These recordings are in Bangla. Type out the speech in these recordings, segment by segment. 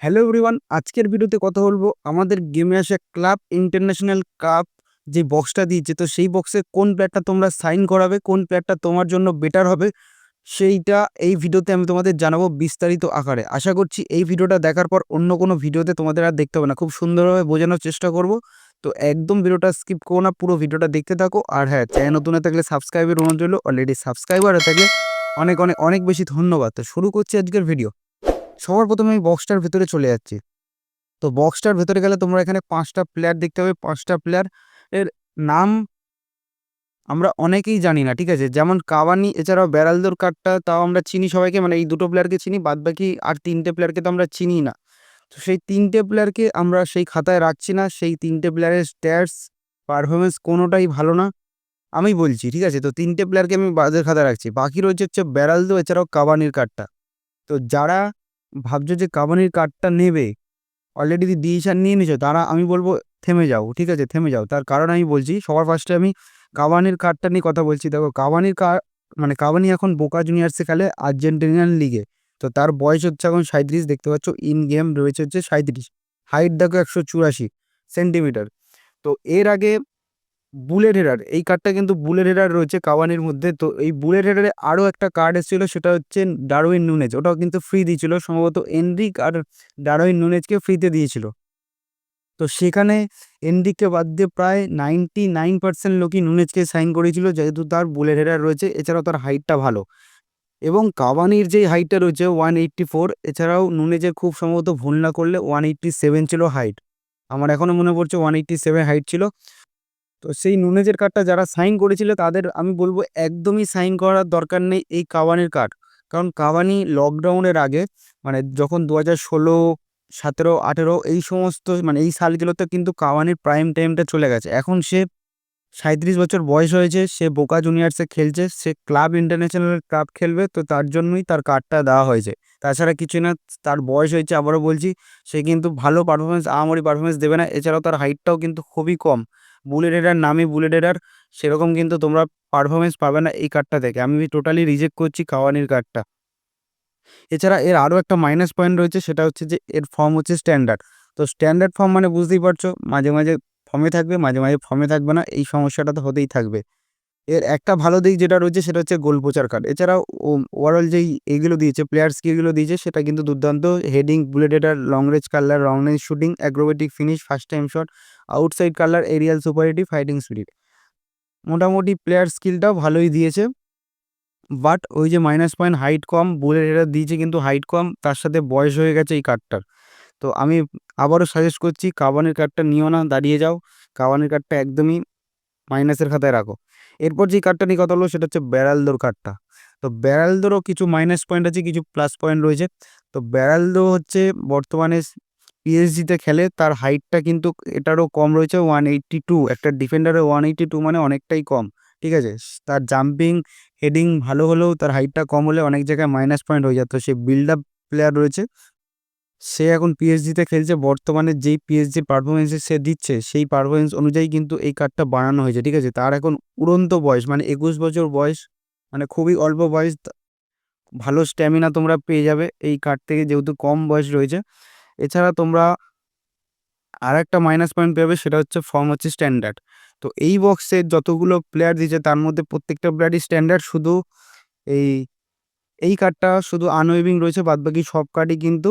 হ্যালো এভরিওয়ান আজকের ভিডিওতে কথা বলব আমাদের গেমে আসা ক্লাব ইন্টারন্যাশনাল কাপ যে বক্সটা দিয়েছে। তো সেই বক্সে কোন প্লেয়ারটা তোমরা সাইন করাবে, কোন প্লেয়ারটা তোমার জন্য বেটার হবে, সেইটা এই ভিডিওতে আমি তোমাদের জানাব বিস্তারিত আকারে। আশা করছি এই ভিডিওটা দেখার পর অন্য কোনো ভিডিওতে তোমাদের আর দেখতে হবে না। খুব সুন্দরভাবে বোঝানোর চেষ্টা করব। তো একদম ভিডিওটা স্কিপ করো না, পুরো ভিডিওটা দেখতে থাকো। আর হ্যাঁ চ্যানেল নতুন থাকলে সাবস্ক্রাইবের অনুরোধ রইল। অলরেডি সাবস্ক্রাইবার হয়ে থাকলে অনেক অনেক অনেক বেশি ধন্যবাদ। তো শুরু করছি আজকের ভিডিও সবার প্রথমে আমি বক্সটার ভেতরে চলে যাচ্ছি। তো বক্সটার ভেতরে গেলে তোমরা এখানে পাঁচটা প্লেয়ার দেখতে পাবে। পাঁচটা প্লেয়ার এর নাম আমরা অনেকেই জানি না, ঠিক আছে? যেমন কাবানি এছাড়াও ব্যারালদোর কার্ডটা তাও আমরা চিনি সবাইকে মানে এই দুটো প্লেয়ারকে চিনি বাদ বাকি আর তিনটে প্লেয়ারকে তো আমরা চিনি না। তো সেই তিনটে প্লেয়ারকে আমরা সেই খাতায় রাখছি না, সেই তিনটে প্লেয়ারের স্ট্যাটস পারফরমেন্স কোনোটাই ভালো না, আমি বলছি, ঠিক আছে? তো তিনটে প্লেয়ারকে আমি বাদের খাতায় রাখছি। বাকি রয়েছে হচ্ছে ব্যারালদো, এছাড়াও কাবানির কার্ডটা। তো যারা ভাবছ যে কাবানির কার্ডটা নেবে? অলরেডি ডিসিশন নিয়ে নিছো, তারা আমি বলব থেমে যাও, ঠিক আছে? থেমে যাও। তার কারণ আমি বলছি, সবার ফার্স্টে আমি কাবানির কার্ডটা নিয়ে কথা বলছি। দেখো কাবানির কার মানে কাবানি এখন বোকা জুনিয়ার্সে খেলে আর্জেন্টিনিয়ান লিগে তো তার বয়স হচ্ছে এখন সাঁত্রিশ দেখতে পাচ্ছ ইন গেম রয়েছে হচ্ছে সাঁত্রিশ হাইট দেখো একশো চুরাশি সেন্টিমিটার তো এর আগে বুলেট হেডার এই কার্ডটা কিন্তু বুলেট হেডার রয়েছে কাওয়ানির মধ্যে। তো এই বুলেট হেডারে আরও একটা কার্ড এসেছিল, সেটা হচ্ছে ডারউইন নুনেজ ওটাও কিন্তু ফ্রি দিয়েছিল। সম্ভবত এনরিক আর ডারউইন নুনেজকে ফ্রিতে দিয়েছিল। তো সেখানে এনরিককে বাদ দিয়ে প্রায় নাইনটি নাইন পার্সেন্ট লোকই নুনেজকে সাইন করেছিল, যেহেতু তার বুলেট হেডার রয়েছে। এছাড়াও তার হাইটটা ভালো। এবং কাবানির যেই হাইটটা রয়েছে ওয়ান এইট্টি ফোর এছাড়াও নুনেজের খুব সম্ভবত ভুল না করলে ওয়ান এইট্টি সেভেন ছিল হাইট আমার এখনও মনে পড়ছে ওয়ান এইট্টি সেভেন হাইট ছিল। তো সেই নুনেজের কার্ডটা যারা সাইন করেছিল তাদের আমি বলব একদমই সাইন করার দরকার নেই এই কাওয়ানির কার্ড কারণ কাওয়ানি লকডাউনের আগে মানে যখন দু হাজার ষোলো, সতেরো, আঠেরো এই সমস্ত মানে এই সালগুলোতে কিন্তু কাওয়ানির প্রাইম টাইমটা চলে গেছে। এখন সে সাঁত্রিশ বছর বয়স হয়েছে, সে বোকা জুনিয়ার্সে খেলছে, সে ক্লাব ইন্টারন্যাশনাল ক্লাব খেলবে, তো তার জন্যই তার কার্ডটা দেওয়া হয়েছে। তাছাড়া কিছু না, তার বয়স হয়েছে আবারও বলছি, সে কিন্তু ভালো পারফরমেন্স আহামরি পারফরমেন্স দেবে না, এছাড়াও তার হাইটটাও কিন্তু খুবই কম। বুলেট হেডার নামে বুলেট হেডার সেরকম কিন্তু তোমরা পারফরমেন্স পাবে না এই কার্ডটা থেকে আমি টোটালি রিজেক্ট করছি কাওয়ানির কার্ডটা এছাড়া এর আরও একটা মাইনাস পয়েন্ট রয়েছে, সেটা হচ্ছে যে এর ফর্ম হচ্ছে স্ট্যান্ডার্ড তো স্ট্যান্ডার্ড ফর্ম মানে বুঝতেই পারছ, মাঝে মাঝে ফর্মে থাকবে, মাঝে মাঝে ফর্মে থাকবে না, এই সমস্যাটা তো হতেই থাকবে। এর একটা ভালো দিক যেটা রয়েছে সেটা হচ্ছে গোল পোচার কার্ড। এছাড়াও ওভারঅল যেই এগুলো দিয়েছে প্লেয়ার স্কিলগুলো দিয়েছে, সেটা কিন্তু দুর্দান্ত। Heading bullet header long range curler long range shooting acrobatic finish first time shot outside curler aerial superiority fighting spirit মোটামুটি প্লেয়ার স্কিলটাও ভালোই দিয়েছে। বাট ওই যে মাইনাস পয়েন্ট হাইট কম বুলেট হেডার দিয়েছে কিন্তু হাইট কম, তার সাথে বয়স হয়ে গেছে এই কার্ডটার তো আমি আবারও সাজেস্ট করছি কাবানের কার্ডটা নিও না, দাঁড়িয়ে যাও। কাবানের কার্ডটা একদমই মাইনাসের খাতায় রাখো। এরপর যে কার্ডটা নিয়ে কথা হলো সেটা হচ্ছে ব্যারালদোর কার্ডটা তো ব্যারালদোরও কিছু মাইনাস পয়েন্ট আছে, কিছু প্লাস পয়েন্ট রয়েছে। তো ব্যারালদো হচ্ছে বর্তমানে পিএসজিতে খেলে, তার হাইটটা কিন্তু এটারও কম রয়েছে ওয়ান এইট্টি টু একটা ডিফেন্ডারের ওয়ান এইট্টি টু মানে অনেকটাই কম, ঠিক আছে? তার জাম্পিং হেডিং ভালো হলেও তার হাইটটা কম হলে অনেক জায়গায় মাইনাস পয়েন্ট হয়ে যেত সে বিল্ড আপ প্লেয়ার রয়েছে। সে এখন পিএসজিতে খেলছে বর্তমানে যেই পিএসজির পারফরমেন্সে সে দিচ্ছে, সেই পারফরমেন্স অনুযায়ী কিন্তু এই কার্ডটা বানানো হয়েছে, ঠিক আছে? তার এখন উড়ন্ত বয়স মানে একুশ বছর বয়স মানে খুবই অল্প বয়স, ভালো স্ট্যামিনা তোমরা পেয়ে যাবে এই কার্ড থেকে, যেহেতু কম বয়স রয়েছে। এছাড়া তোমরা আর একটা মাইনাস পয়েন্ট পেবে, সেটা হচ্ছে ফর্ম হচ্ছে স্ট্যান্ডার্ড তো এই বক্সে যতগুলো প্লেয়ার দিয়েছে, তার মধ্যে প্রত্যেকটা প্লেয়ারই স্ট্যান্ডার্ড শুধু এই এই কার্ডটা শুধু আনওয়েভিং রয়েছে, বাদবাকি সব কার্ডই কিন্তু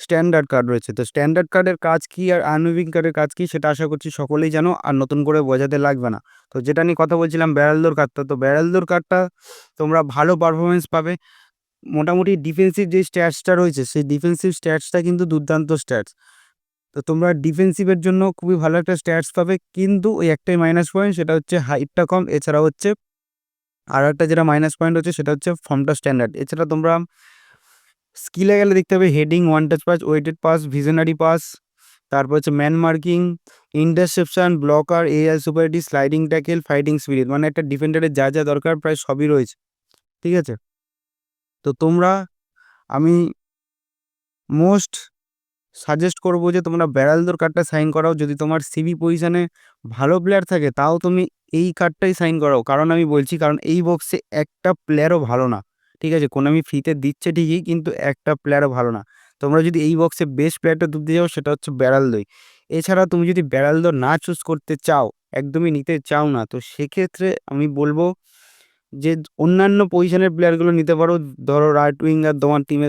স্ট্যান্ডার্ড কার্ড রয়েছে। তো স্ট্যান্ডার্ড কার্ডের কাজ কী আর আনউইভিং কার্ডের কাজ কী সেটা আশা করছি সকলেই জানো আর নতুন করে বোঝাতে লাগবে না। তো যেটা নিয়ে কথা বলছিলাম ব্যারালদোর কার্ডটা তো ব্যারালদোর কার্ডটা তোমরা ভালো পারফরমেন্স পাবে। মোটামুটি ডিফেন্সিভ যে স্ট্যাটসটা রয়েছে, সেই ডিফেন্সিভ স্ট্যাটসটা কিন্তু দুর্দান্ত স্ট্যাটস তো তোমরা ডিফেন্সিভের জন্য খুবই ভালো একটা স্ট্যাটস পাবে, কিন্তু ওই একটাই মাইনাস পয়েন্ট সেটা হচ্ছে হাইটটা কম, এছাড়া হচ্ছে আর একটা যেটা মাইনাস পয়েন্ট হচ্ছে সেটা হচ্ছে ফর্মটা স্ট্যান্ডার্ড এছাড়া তোমরা স্কিলে গেলে দেখতে হবে heading one touch pass weighted pass visionary pass তারপর হচ্ছে man marking interception blocker aerial superiority sliding tackle fighting spirit মানে একটা ডিফেন্ডারের যা যা দরকার প্রায় সবই রয়েছে, ঠিক আছে? তো তোমরা, আমি মোস্ট সাজেস্ট করব যে তোমরা ব্যারাল ব্যারালদোর কার্ডটা সাইন করাও, যদি তোমার সিবি পজিশানে ভালো প্লেয়ার থাকে, তাও তুমি এই কার্ডটাই সাইন করাও, কারণ আমি বলছি, কারণ এই বক্সে একটা প্লেয়ারও ভালো না। ঠিক আছে? কোনামি ফ্রিতে দিচ্ছে ঠিকই কিন্তু একটা প্লেয়ারও ভালো না। তোমরা যদি এই বক্সে বেস্ট প্লেয়ারটা তুলতে যাও সেটা হচ্ছে ব্যারালদোই এছাড়া তুমি যদি ব্যারালদো না চুজ করতে চাও, একদমই নিতে চাও না, তো সেক্ষেত্রে আমি বলব যে অন্যান্য পজিশনের প্লেয়ারগুলো নিতে পারো। ধরো রাইট উইঙ্গার তোমার টিমে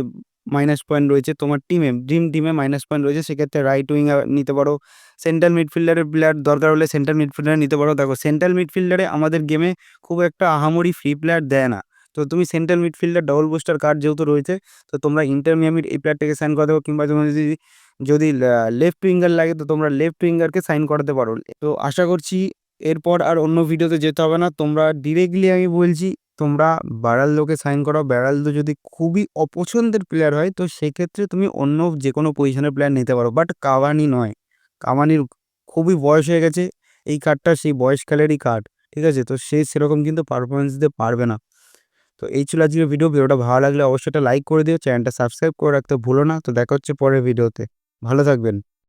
মাইনাস পয়েন্ট রয়েছে, তোমার টিমে ড্রিম টিমে মাইনাস পয়েন্ট রয়েছে, সেক্ষেত্রে রাইট উইঙ্গার নিতে পারো। সেন্ট্রাল মিডফিল্ডারের প্লেয়ার দরকার হলে সেন্ট্রাল মিডফিল্ডার নিতে পারো। দেখো সেন্ট্রাল মিডফিল্ডারে আমাদের গেমে খুব একটা আহামরি ফ্রি প্লেয়ার দেয় না। তো তুমি central midfielder double booster card যেহেতু রয়েছে, তো তোমরা ইন্টার মিয়ামির এই প্লেয়ারটাকে সাইন করে দেবো কিংবা তোমার যদি যদি লেফট উইঙ্গার লাগে তো তোমরা লেফট উইঙ্গারকে সাইন করাতে পারো। তো আশা করছি এরপর আর অন্য ভিডিওতে যেতে হবে না। তোমরা ডিরেক্টলি আমি বলছি, তোমরা বারালদোকে সাইন করাও। বারালদো যদি খুবই অপছন্দের প্লেয়ার হয়, তো সেক্ষেত্রে তুমি অন্য যে কোনো পজিশনের প্লেয়ার নিতে পারো। বাট কাভানি নয়। কাভানির খুবই বয়স হয়ে গেছে। এই কার্ডটা সেই বয়সকালেরই কার্ড ঠিক আছে? তো সে সেরকম কিন্তু পারফরমেন্স দিতে পারবে না। তো এই ছিল আজকের ভিডিও ভিডিওটা ভালো লাগলে অবশ্যই একটা লাইক করে দিও। চ্যানেলটা সাবস্ক্রাইব করে রাখতে ভুলো না। তো দেখা হচ্ছে পরের ভিডিওতে ভালো থাকবেন।